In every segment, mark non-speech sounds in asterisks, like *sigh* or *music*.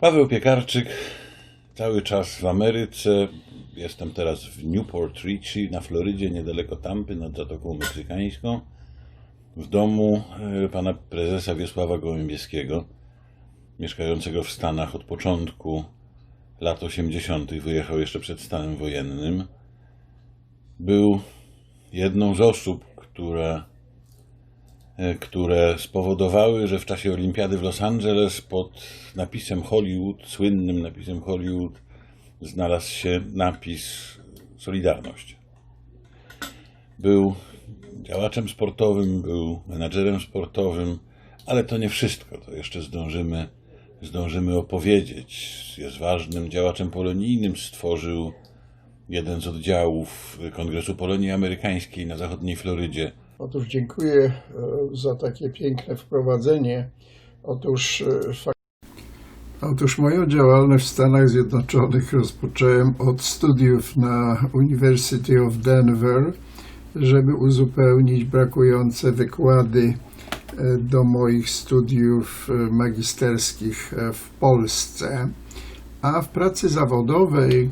Paweł Piekarczyk, cały czas w Ameryce. Jestem teraz w Newport Richie na Florydzie, niedaleko Tampy, nad Zatoką Meksykańską. W domu e, pana prezesa Wiesława Gołębieskiego, mieszkającego w Stanach od początku lat 80. Wyjechał jeszcze przed stanem wojennym. Był jedną z osób, które e, które spowodowały, że w czasie olimpiady w Los Angeles pod napisem Hollywood, słynnym napisem Hollywood, znalazł się napis Solidarność. Był działaczem sportowym, był menadżerem sportowym, ale to nie wszystko. To jeszcze zdążymy, zdążymy opowiedzieć. Jest ważnym działaczem polonijnym, stworzył jeden z oddziałów Kongresu Polonii Amerykańskiej na zachodniej Florydzie. Otóż dziękuję e, za takie piękne wprowadzenie. Otóż, e, Otóż moją działalność w Stanach Zjednoczonych rozpocząłem od studiów na University of Denver, żeby uzupełnić brakujące wykłady e, do moich studiów magisterskich w Polsce. A w pracy zawodowej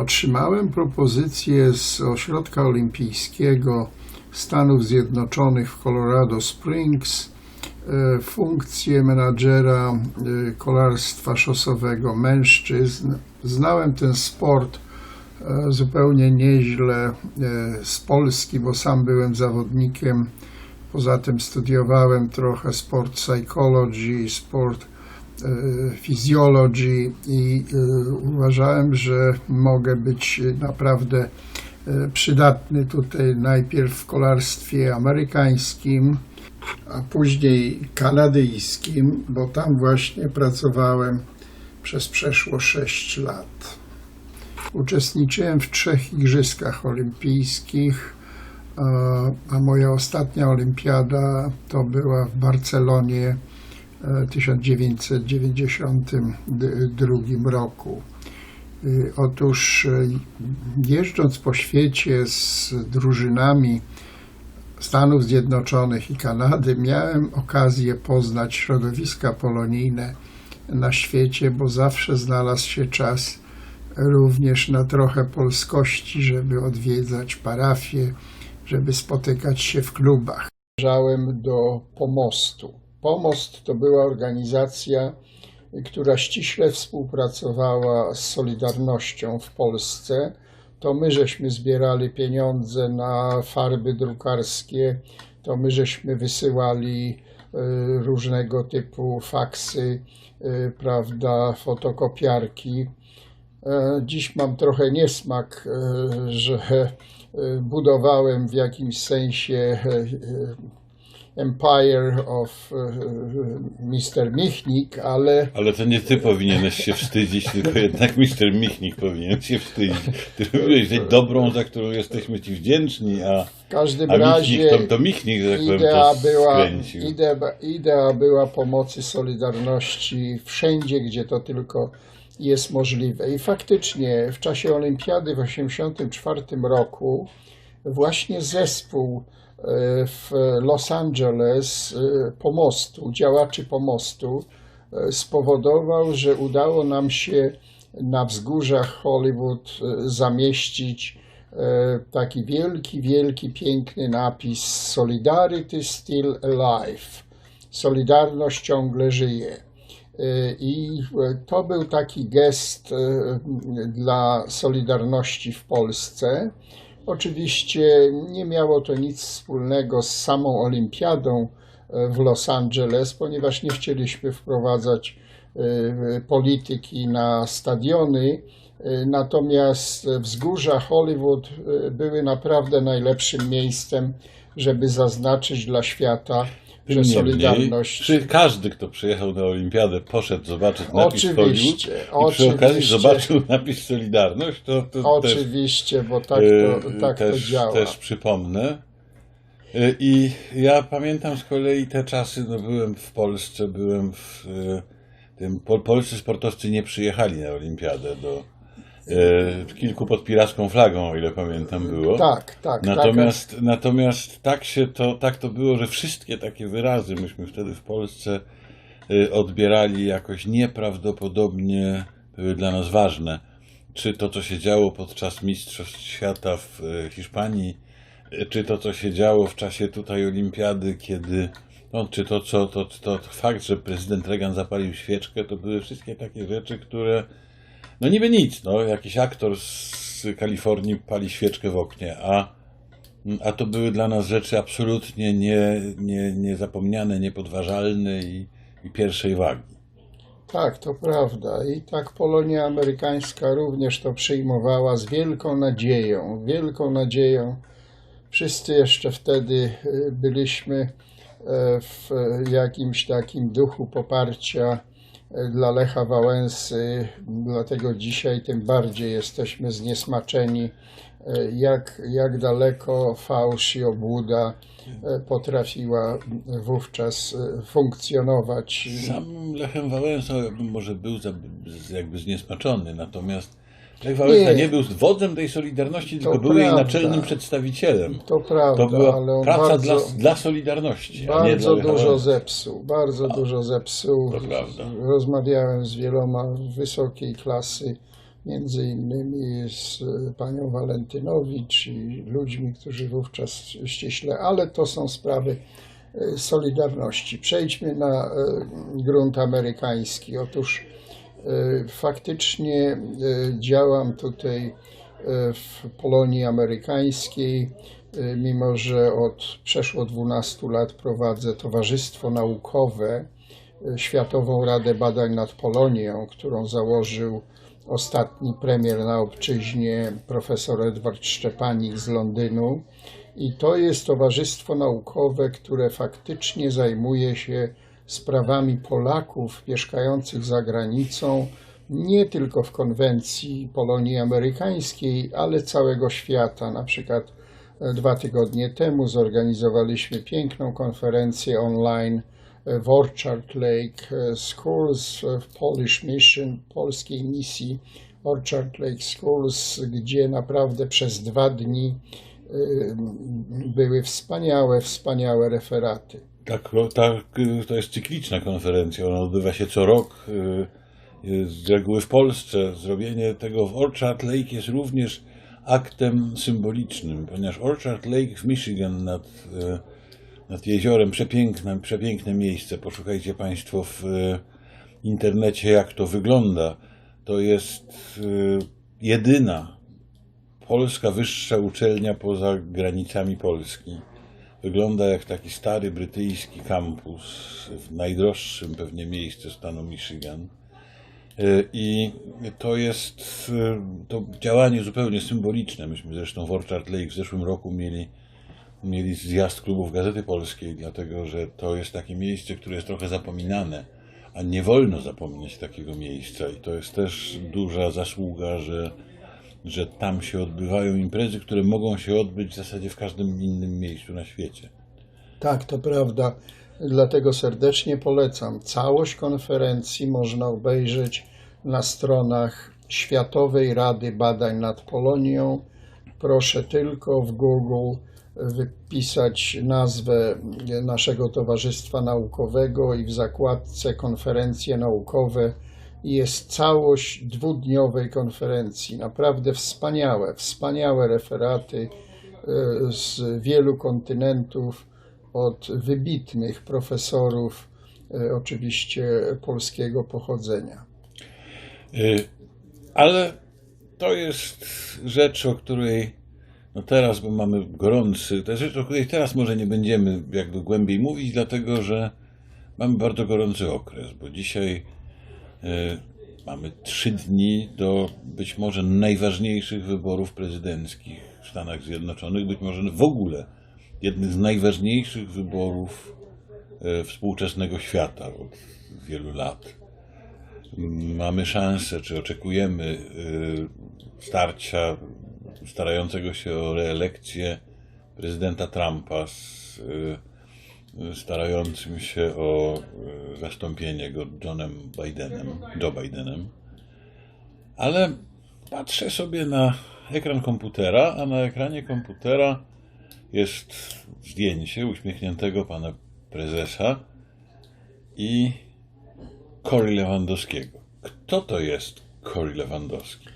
otrzymałem propozycję z Ośrodka Olimpijskiego Stanów Zjednoczonych w Colorado Springs e, funkcję menadżera e, kolarstwa szosowego mężczyzn. Znałem ten sport e, zupełnie nieźle z Polski, bo sam byłem zawodnikiem. Poza tym studiowałem trochę sport psychology, sport physiology i uważałem, że mogę być naprawdę przydatny tutaj najpierw w kolarstwie amerykańskim, a później kanadyjskim, bo tam właśnie pracowałem przez przeszło 6 lat. Uczestniczyłem w trzech igrzyskach olimpijskich, a- a moja ostatnia olimpiada to była w Barcelonie e, w 1992 roku. Y, Otóż y, jeżdżąc po świecie z drużynami Stanów Zjednoczonych i Kanady, miałem okazję poznać środowiska polonijne na świecie, bo zawsze znalazł się czas również na trochę polskości, żeby odwiedzać parafie, żeby spotykać się w klubach. Należałem do Pomostu. Pomost to była organizacja, która ściśle współpracowała z Solidarnością w Polsce. To my żeśmy zbierali pieniądze na farby drukarskie, to my żeśmy wysyłali e, różnego typu faksy, e, prawda, fotokopiarki. E, Dziś mam trochę niesmak, że budowałem w jakimś sensie Empire of e, Mr. Michnik, ale Ale to nie ty powinieneś się wstydzić, tylko jednak mister Michnik powinien się wstydzić. Ty robiłeś rzecz dobrą, za którą jesteśmy ci wdzięczni, a, w każdym a razie Michnik to, to Michnik, że tak powiem, idea to była, idea, idea była pomocy Solidarności wszędzie, gdzie to tylko jest możliwe. I faktycznie w czasie Olimpiady w 1984 roku właśnie zespół e, w Los Angeles e, pomostu, działaczy pomostu e, spowodował, że udało nam się na wzgórzach Hollywood e, zamieścić taki wielki, wielki, piękny napis Solidarity Still Alive. Solidarność ciągle żyje. I to był taki gest dla Solidarności w Polsce. Oczywiście nie miało to nic wspólnego z samą Olimpiadą e, w Los Angeles, ponieważ nie chcieliśmy wprowadzać e, polityki na stadiony. E, Natomiast wzgórza Hollywood były naprawdę najlepszym miejscem, żeby zaznaczyć dla świata, że Solidarność. Czy każdy, kto przyjechał na Olimpiadę, poszedł zobaczyć napis Oczywiście, Hollywood i przy okazji zobaczył napis Solidarność, to, to też, Oczywiście, bo tak e, to, tak też, to działa. też przypomnę. E, I ja pamiętam z kolei te czasy, no byłem w Polsce, byłem w e, tym, pol, polscy sportowcy nie przyjechali na Olimpiadę do kilku pod piracką flagą, o ile pamiętam było. Tak, tak. Natomiast, natomiast tak się to, tak to było, że wszystkie takie wyrazy, myśmy wtedy w Polsce y, odbierali jakoś nieprawdopodobnie, były dla nas ważne. Czy to, co się działo podczas Mistrzostw Świata w y, Hiszpanii, y, czy to, co się działo w czasie tutaj Olimpiady, kiedy, no, czy to, co, to, to, to fakt, że prezydent Reagan zapalił świeczkę, to były wszystkie takie rzeczy, które, no niby nic, no, jakiś aktor z Kalifornii pali świeczkę w oknie, a a to były dla nas rzeczy absolutnie nie, nie, niezapomniane, niepodważalne i, i pierwszej wagi. Tak, to prawda. I tak Polonia amerykańska również to przyjmowała z wielką nadzieją, wielką nadzieją. Wszyscy jeszcze wtedy y, byliśmy e, w jakimś takim duchu poparcia dla Lecha Wałęsy, dlatego dzisiaj tym bardziej jesteśmy zniesmaczeni, e, jak, jak daleko fałsz i obłuda e, potrafiła wówczas e, funkcjonować. Sam Lechem Wałęsą może był jakby zniesmaczony, natomiast Lech Wałęsa nie, Nie. był wodzem tej Solidarności, tylko był jej naczelnym przedstawicielem. To prawda, To była ale on praca bardzo, dla, dla Solidarności, a dla bardzo Lecha dużo zepsuł, bardzo dużo zepsuł. to prawda. Rozmawiałem z wieloma wysokiej klasy, między innymi z panią Walentynowicz i ludźmi, którzy wówczas ściśle, ale to są sprawy e, Solidarności. Przejdźmy na e, grunt amerykański. Otóż faktycznie e, działam tutaj e, w Polonii Amerykańskiej, e, mimo że od przeszło 12 lat prowadzę Towarzystwo Naukowe, e, Światową Radę Badań nad Polonią, którą założył ostatni premier na obczyźnie, profesor Edward Szczepanik z Londynu. I to jest towarzystwo naukowe, które faktycznie zajmuje się sprawami Polaków mieszkających za granicą, nie tylko w konwencji Polonii Amerykańskiej, ale całego świata. Na przykład e, dwa tygodnie temu zorganizowaliśmy piękną konferencję online e, w Orchard Lake e, Schools w Polish Mission, polskiej misji Orchard Lake Schools, gdzie naprawdę przez dwa dni były wspaniałe, wspaniałe referaty. Tak, tak, to jest cykliczna konferencja, ona odbywa się co rok, y, y, z reguły w Polsce. Zrobienie tego w Orchard Lake jest również aktem symbolicznym, ponieważ Orchard Lake w Michigan nad, y, nad jeziorem, przepiękne, przepiękne miejsce, poszukajcie Państwo w internecie jak to wygląda. To jest jedyna polska wyższa uczelnia poza granicami Polski. Wygląda jak taki stary brytyjski kampus w najdroższym pewnie miejscu stanu Michigan. Y, I to jest y, to działanie zupełnie symboliczne. Myśmy zresztą w Orchard Lake w zeszłym roku mieli, mieli zjazd klubów Gazety Polskiej, dlatego że to jest takie miejsce, które jest trochę zapominane, a nie wolno zapominać takiego miejsca. I to jest też duża zasługa, że, że tam się odbywają imprezy, które mogą się odbyć w zasadzie w każdym innym miejscu na świecie. Tak, to prawda. Dlatego serdecznie polecam. Całość konferencji można obejrzeć na stronach Światowej Rady Badań nad Polonią. Proszę tylko w Google wypisać nazwę naszego Towarzystwa Naukowego i w zakładce konferencje naukowe jest całość dwudniowej konferencji. Naprawdę wspaniałe, wspaniałe referaty e, z wielu kontynentów od wybitnych profesorów, e, oczywiście polskiego pochodzenia. Y, Ale to jest rzecz, o której no teraz, bo mamy gorący, to jest rzecz, o której teraz może nie będziemy jakby głębiej mówić, dlatego że mamy bardzo gorący okres, bo dzisiaj mamy trzy dni do być może najważniejszych wyborów prezydenckich w Stanach Zjednoczonych, być może w ogóle jednych z najważniejszych wyborów y, współczesnego świata od wielu lat. Mamy szansę, czy oczekujemy y, starcia starającego się o reelekcję prezydenta Trumpa z starającym się o y, zastąpienie go Johnem Bidenem, Joe Bidenem. Ale patrzę sobie na ekran komputera, a na ekranie komputera jest zdjęcie uśmiechniętego pana prezesa i Cory Lewandowskiego. Kto to jest Cory Lewandowski?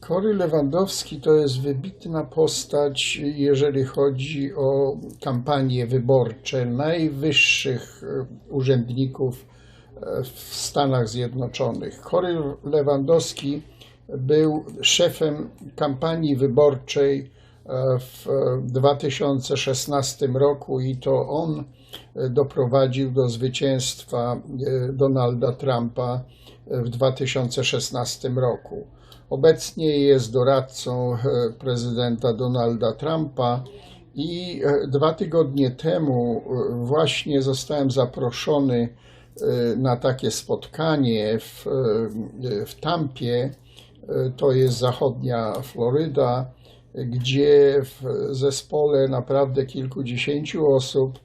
Kory Lewandowski to jest wybitna postać, jeżeli chodzi o kampanie wyborcze najwyższych e, urzędników e, w Stanach Zjednoczonych. Kory Lewandowski był szefem kampanii wyborczej e, w 2016 roku i to on doprowadził do zwycięstwa Donalda Trumpa w 2016 roku. Obecnie jest doradcą e, prezydenta Donalda Trumpa i e, dwa tygodnie temu e, właśnie zostałem zaproszony na takie spotkanie w, w Tampie, to jest zachodnia Floryda, gdzie w zespole naprawdę kilkudziesięciu osób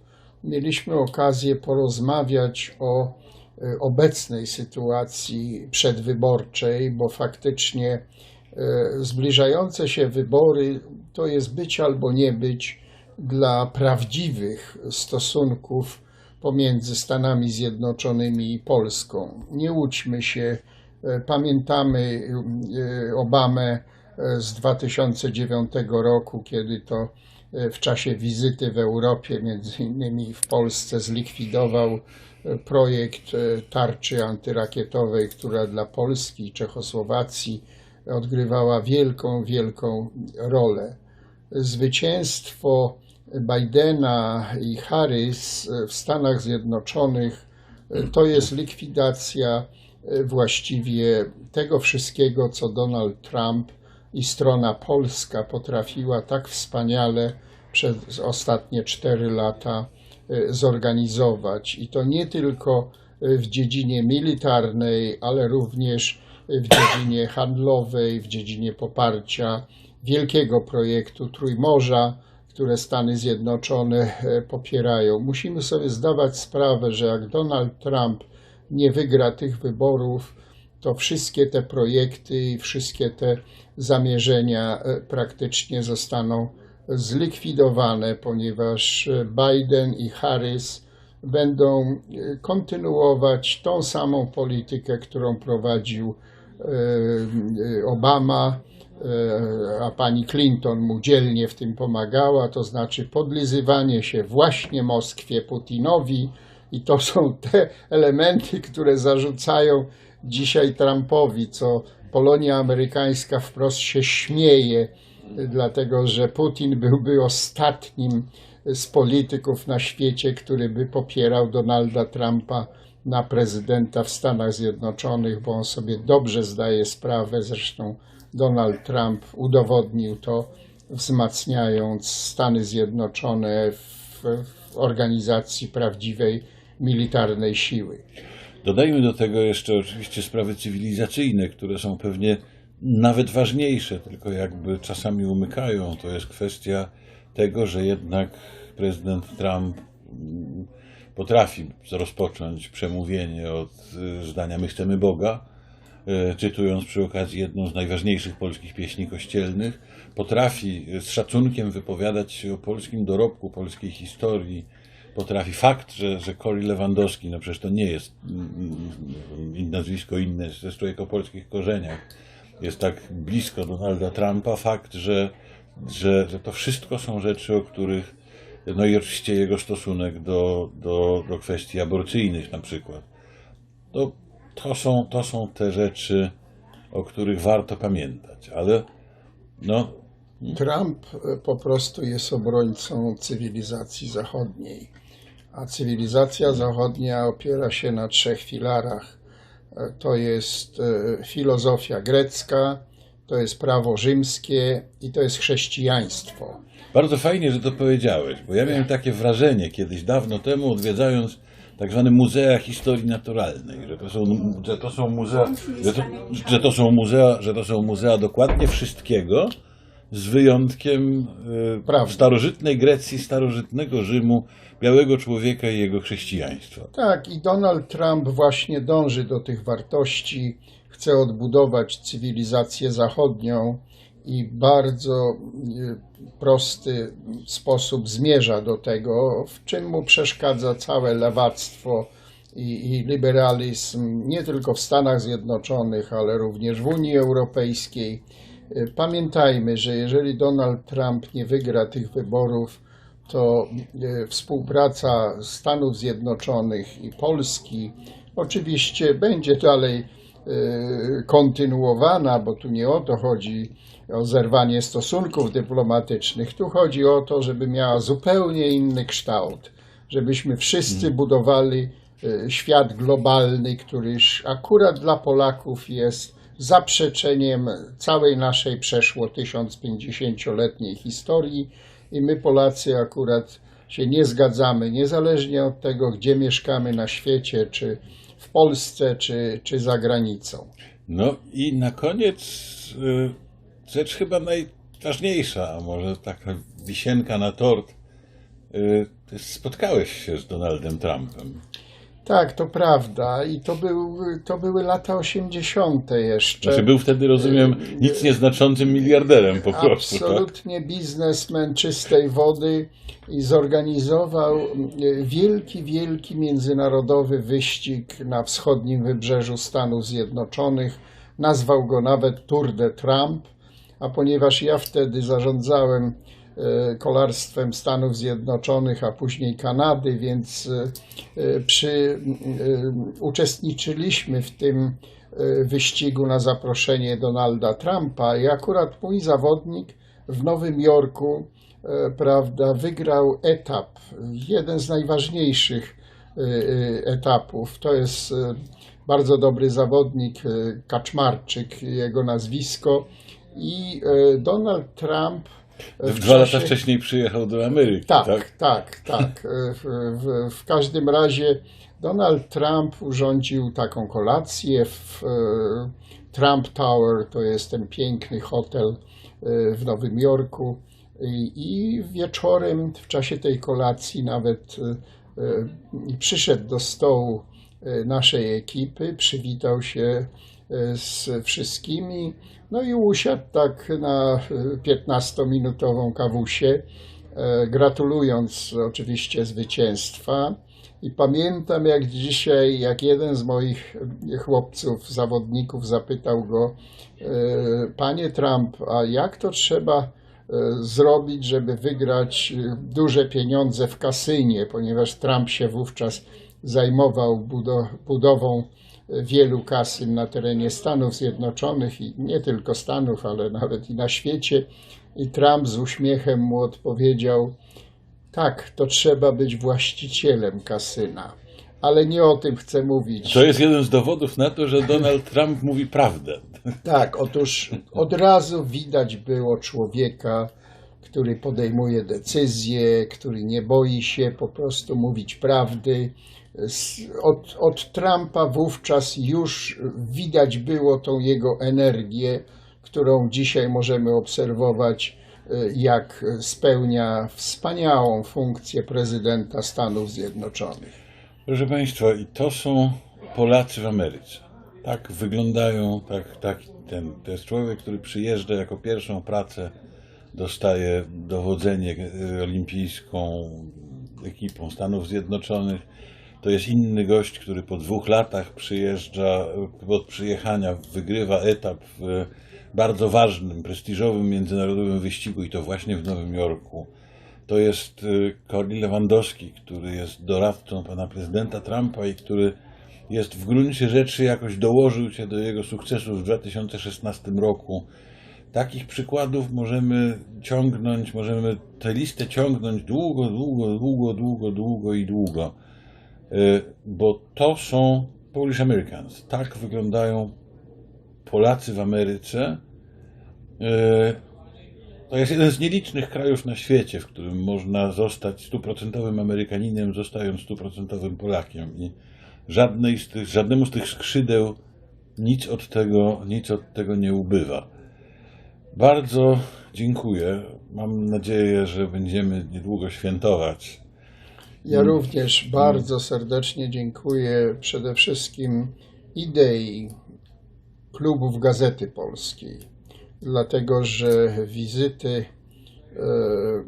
mieliśmy okazję porozmawiać o obecnej sytuacji przedwyborczej, bo faktycznie e, zbliżające się wybory to jest być albo nie być dla prawdziwych stosunków pomiędzy Stanami Zjednoczonymi i Polską. Nie łudźmy się, e, pamiętamy Obamę z 2009 roku, kiedy to w czasie wizyty w Europie, między innymi w Polsce, zlikwidował e, projekt e, tarczy antyrakietowej, która dla Polski i Czechosłowacji odgrywała wielką, wielką rolę. Zwycięstwo Bidena i Harris w Stanach Zjednoczonych e, to jest likwidacja e, właściwie tego wszystkiego, co Donald Trump i strona polska potrafiła tak wspaniale przez ostatnie cztery lata e, zorganizować. I to nie tylko e, w dziedzinie militarnej, ale również w dziedzinie handlowej, w dziedzinie poparcia wielkiego projektu Trójmorza, które Stany Zjednoczone e, popierają. Musimy sobie zdawać sprawę, że jak Donald Trump nie wygra tych wyborów, to wszystkie te projekty i wszystkie te zamierzenia e, praktycznie zostaną zlikwidowane, ponieważ e, Biden i Harris będą e, kontynuować tą samą politykę, którą prowadził Obama, a pani Clinton mu dzielnie w tym pomagała, to znaczy podlizywanie się właśnie Moskwie, Putinowi, i to są te elementy, które zarzucają dzisiaj Trumpowi, co Polonia amerykańska wprost się śmieje, dlatego że Putin byłby ostatnim z polityków na świecie, który by popierał Donalda Trumpa na prezydenta w Stanach Zjednoczonych, bo on sobie dobrze zdaje sprawę, zresztą Donald Trump udowodnił to, wzmacniając Stany Zjednoczone w, w organizacji prawdziwej militarnej siły. Dodajmy do tego jeszcze oczywiście sprawy cywilizacyjne, które są pewnie nawet ważniejsze, tylko jakby czasami umykają. To jest kwestia tego, że jednak prezydent Trump potrafi rozpocząć przemówienie od y, zdania My chcemy Boga, y, cytując przy okazji jedną z najważniejszych polskich pieśni kościelnych. Potrafi z szacunkiem wypowiadać się o polskim dorobku, polskiej historii, potrafi. Fakt, że, że Cory Lewandowski, no przecież to nie jest mm, mm, nazwisko inne, jest człowiek o polskich korzeniach, jest tak blisko Donalda Trumpa. Fakt, że, że, że to wszystko są rzeczy, o których, no i oczywiście jego stosunek do, do, do kwestii aborcyjnych na przykład. To, to, są, to są te rzeczy, o których warto pamiętać, ale no, Trump e, po prostu jest obrońcą cywilizacji zachodniej, a cywilizacja zachodnia opiera się na trzech filarach. E, To jest e, filozofia grecka, to jest prawo rzymskie i to jest chrześcijaństwo. Bardzo fajnie, że to powiedziałeś, bo ja miałem takie wrażenie kiedyś dawno temu, odwiedzając tak zwane muzea historii naturalnej, że to są, że to są muzea, że to, że to są muzea, że to są muzea dokładnie wszystkiego, z wyjątkiem Prawda. starożytnej Grecji, starożytnego Rzymu, białego człowieka i jego chrześcijaństwa. Tak, i Donald Trump właśnie dąży do tych wartości, chce odbudować cywilizację zachodnią i bardzo y, prosty sposób zmierza do tego, w czym mu przeszkadza całe lewactwo i, i liberalizm nie tylko w Stanach Zjednoczonych, ale również w Unii Europejskiej. Y, Pamiętajmy, że jeżeli Donald Trump nie wygra tych wyborów, to y, współpraca Stanów Zjednoczonych i Polski oczywiście będzie dalej y, kontynuowana, bo tu nie o to chodzi o zerwanie stosunków dyplomatycznych. Tu chodzi o to, żeby miała zupełnie inny kształt, żebyśmy wszyscy budowali y, świat globalny, któryż akurat dla Polaków jest zaprzeczeniem całej naszej przeszło 1050-letniej historii i my Polacy akurat się nie zgadzamy, niezależnie od tego, gdzie mieszkamy na świecie, czy w Polsce, czy, czy za granicą. No i na koniec y, rzecz chyba najważniejsza, a może taka wisienka na tort. Y, spotkałeś się z Donaldem Trumpem. Tak, to prawda. I to, był, to były lata 80. jeszcze. Znaczy był wtedy, rozumiem, nic nieznaczącym miliarderem po prostu, tak? Absolutnie biznesmen czystej wody i zorganizował e, wielki, wielki międzynarodowy wyścig na wschodnim wybrzeżu Stanów Zjednoczonych. Nazwał go nawet Tour de Trump, a ponieważ ja wtedy zarządzałem kolarstwem Stanów Zjednoczonych, a później Kanady, więc e, e, przy, e, uczestniczyliśmy w tym e, wyścigu na zaproszenie Donalda Trumpa i akurat mój zawodnik w Nowym Jorku, e, prawda, wygrał etap, jeden z najważniejszych e, e, etapów. To jest e, bardzo dobry zawodnik, e, Kaczmarczyk, jego nazwisko i e, Donald Trump e, w Dwa lata czasie- wcześniej przyjechał do Ameryki, tak, tak? tak, tak. W, w, w każdym razie Donald Trump urządził taką kolację w Trump Tower, to jest ten piękny hotel e, w Nowym Jorku. I, wieczorem w czasie tej kolacji nawet e, e, przyszedł do stołu naszej ekipy, przywitał się z wszystkimi, no i usiadł tak na e, 15-minutową kawusię e, gratulując oczywiście zwycięstwa. I pamiętam jak dzisiaj, jak jeden z moich chłopców, zawodników zapytał go, e, panie Trump, a jak to trzeba e, zrobić, żeby wygrać duże pieniądze w kasynie, ponieważ Trump się wówczas zajmował budo- budową wielu kasyn na terenie Stanów Zjednoczonych i nie tylko Stanów, ale nawet i na świecie. I Trump z uśmiechem mu odpowiedział: Tak, to trzeba być właścicielem kasyna. Ale nie o tym chcę mówić. To jest jeden z dowodów na to, że Donald Trump mówi prawdę. *laughs* Tak, otóż od razu widać było człowieka, który podejmuje decyzje, który nie boi się po prostu mówić prawdy. Od, od Trumpa wówczas już widać było tą jego energię, którą dzisiaj możemy obserwować, e, jak spełnia wspaniałą funkcję prezydenta Stanów Zjednoczonych. Proszę Państwa, i to są Polacy w Ameryce. Tak wyglądają, tak, tak ten, to jest człowiek, który przyjeżdża jako pierwszą pracę, dostaje dowodzenie olimpijską ekipą Stanów Zjednoczonych. To jest inny gość, który po dwóch latach przyjeżdża, od przyjechania wygrywa etap w bardzo ważnym, prestiżowym międzynarodowym wyścigu i to właśnie w Nowym Jorku. To jest y, Cory Lewandowski, który jest doradcą pana prezydenta Trumpa i który jest w gruncie rzeczy jakoś dołożył się do jego sukcesów w 2016 roku. Takich przykładów możemy ciągnąć, możemy tę listę ciągnąć długo, długo, długo, długo, długo i długo. Y, Bo to są Polish Americans. Tak wyglądają Polacy w Ameryce. Y, to jest jeden z nielicznych krajów na świecie, w którym można zostać stuprocentowym Amerykaninem, zostając stuprocentowym Polakiem. I żadnej z tych, żadnemu z tych skrzydeł nic od tego, nic od tego nie ubywa. Bardzo dziękuję. Mam nadzieję, że będziemy niedługo świętować. Ja również bardzo serdecznie dziękuję przede wszystkim idei klubów Gazety Polskiej, dlatego że wizyty e, e,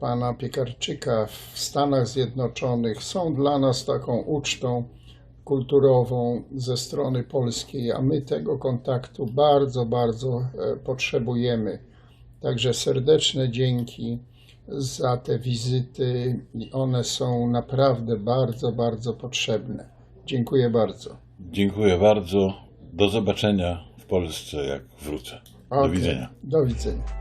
pana Piekarczyka w Stanach Zjednoczonych są dla nas taką ucztą kulturową ze strony polskiej, a my tego kontaktu bardzo, bardzo e, potrzebujemy. Także serdeczne dzięki za te wizyty i one są naprawdę bardzo, bardzo potrzebne. Dziękuję bardzo. Dziękuję bardzo. Do zobaczenia w Polsce, jak wrócę. Do Okej, widzenia. Do widzenia.